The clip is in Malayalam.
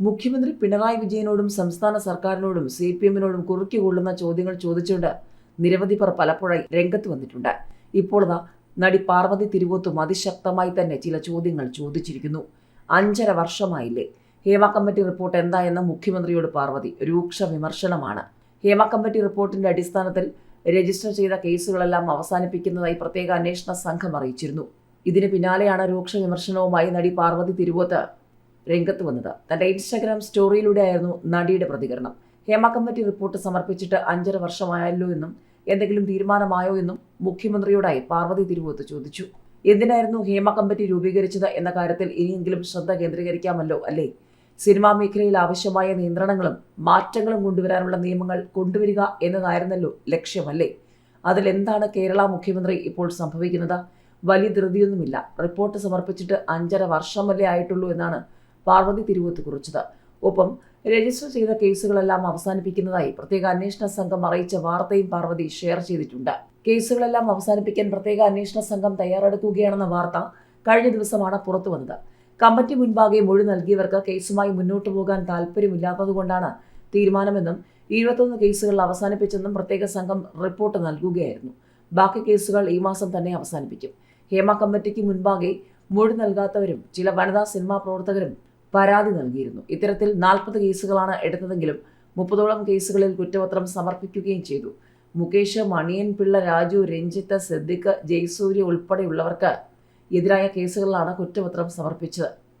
മുഖ്യമന്ത്രി പിണറായി വിജയനോടും സംസ്ഥാന സർക്കാരിനോടും സി പി എമ്മിനോടും കുറുക്കി കൊള്ളുന്ന ചോദ്യങ്ങൾ ചോദിച്ചുകൊണ്ട് നിരവധി പേർ പലപ്പോഴായി രംഗത്ത് വന്നിട്ടുണ്ട്. ഇപ്പോൾ നടി പാർവതി തിരുവോത്തും അതിശക്തമായി തന്നെ ചില ചോദ്യങ്ങൾ ചോദിച്ചിരിക്കുന്നു. അഞ്ചര വർഷമായില്ലേ? ഹേമ കമ്മിറ്റി റിപ്പോർട്ട് എന്താ എന്ന മുഖ്യമന്ത്രിയോട് പാർവതി രൂക്ഷ വിമർശനമാണ്. ഹേമ കമ്മിറ്റി റിപ്പോർട്ടിന്റെ അടിസ്ഥാനത്തിൽ രജിസ്റ്റർ ചെയ്ത കേസുകളെല്ലാം അവസാനിപ്പിക്കുന്നതായി പ്രത്യേക അന്വേഷണ സംഘം അറിയിച്ചിരുന്നു. ഇതിന് പിന്നാലെയാണ് രൂക്ഷ വിമർശനവുമായി നടി പാർവതി തിരുവോത്ത് രംഗത്ത് വന്നത്. തന്റെ ഇൻസ്റ്റാഗ്രാം സ്റ്റോറിയിലൂടെയായിരുന്നു നടിയുടെ പ്രതികരണം. ഹേമ കമ്മിറ്റി റിപ്പോർട്ട് സമർപ്പിച്ചിട്ട് അഞ്ചര വർഷമായല്ലോ എന്നും എന്തെങ്കിലും തീരുമാനമായോ എന്നും മുഖ്യമന്ത്രിയോടായി പാർവതി തിരുവോത്ത് ചോദിച്ചു. എന്തിനായിരുന്നു ഹേമ കമ്മിറ്റി രൂപീകരിച്ചത് എന്ന കാര്യത്തിൽ ഇനിയെങ്കിലും ശ്രദ്ധ കേന്ദ്രീകരിക്കാമല്ലോ അല്ലേ? സിനിമാ മേഖലയിൽ ആവശ്യമായ നിയന്ത്രണങ്ങളും മാറ്റങ്ങളും കൊണ്ടുവരാനുള്ള നിയമങ്ങൾ കൊണ്ടുവരിക എന്നതായിരുന്നല്ലോ ലക്ഷ്യമല്ലേ? അതിലെന്താണ് കേരള മുഖ്യമന്ത്രി ഇപ്പോൾ സംഭവിക്കുന്നത്? വലിയ ധൃതിയൊന്നുമില്ല. റിപ്പോർട്ട് സമർപ്പിച്ചിട്ട് അഞ്ചര വർഷമല്ലേ ആയിട്ടുള്ളൂ എന്നാണ് പാർവതി തിരുവോത്ത് കുറിച്ചത്. ഒപ്പം രജിസ്റ്റർ ചെയ്ത കേസുകളെല്ലാം അവസാനിപ്പിക്കുന്നതായി പ്രത്യേക അന്വേഷണ സംഘം അറിയിച്ച വാർത്തയും പാർവതി ഷെയർ ചെയ്തിട്ടുണ്ട്. കേസുകളെല്ലാം അവസാനിപ്പിക്കാൻ പ്രത്യേക അന്വേഷണ സംഘം തയ്യാറെടുക്കുകയാണെന്ന വാർത്ത കഴിഞ്ഞ ദിവസമാണ് പുറത്തു വന്നത്. കമ്മിറ്റി മുൻപാകെ മൊഴി നൽകിയവർക്ക് കേസുമായി മുന്നോട്ടു പോകാൻ താല്പര്യമില്ലാത്തതുകൊണ്ടാണ് തീരുമാനമെന്നും ഇരുപത്തൊന്ന് കേസുകൾ അവസാനിപ്പിച്ചെന്നും പ്രത്യേക സംഘം റിപ്പോർട്ട് നൽകുകയായിരുന്നു. ബാക്കി കേസുകൾ ഈ മാസം തന്നെ അവസാനിപ്പിക്കും. ഹേമ കമ്മിറ്റിക്ക് മുൻപാകെ മൊഴി നൽകാത്തവരും ചില വനിതാ സിനിമാ പ്രവർത്തകരും പരാതി നൽകിയിരുന്നു. ഇത്തരത്തിൽ നാൽപ്പത് കേസുകളാണ് എടുത്തതെങ്കിലും മുപ്പതോളം കേസുകളിൽ കുറ്റപത്രം സമർപ്പിക്കുകയും ചെയ്തു. മുകേഷ് മണിയൻ പിള്ള രാജു രഞ്ജിത്ത് സിദ്ദിഖ് ജയസൂര്യ ഉൾപ്പെടെയുള്ളവർക്ക് എതിരായ കേസുകളിലാണ് കുറ്റപത്രം സമർപ്പിച്ചത്.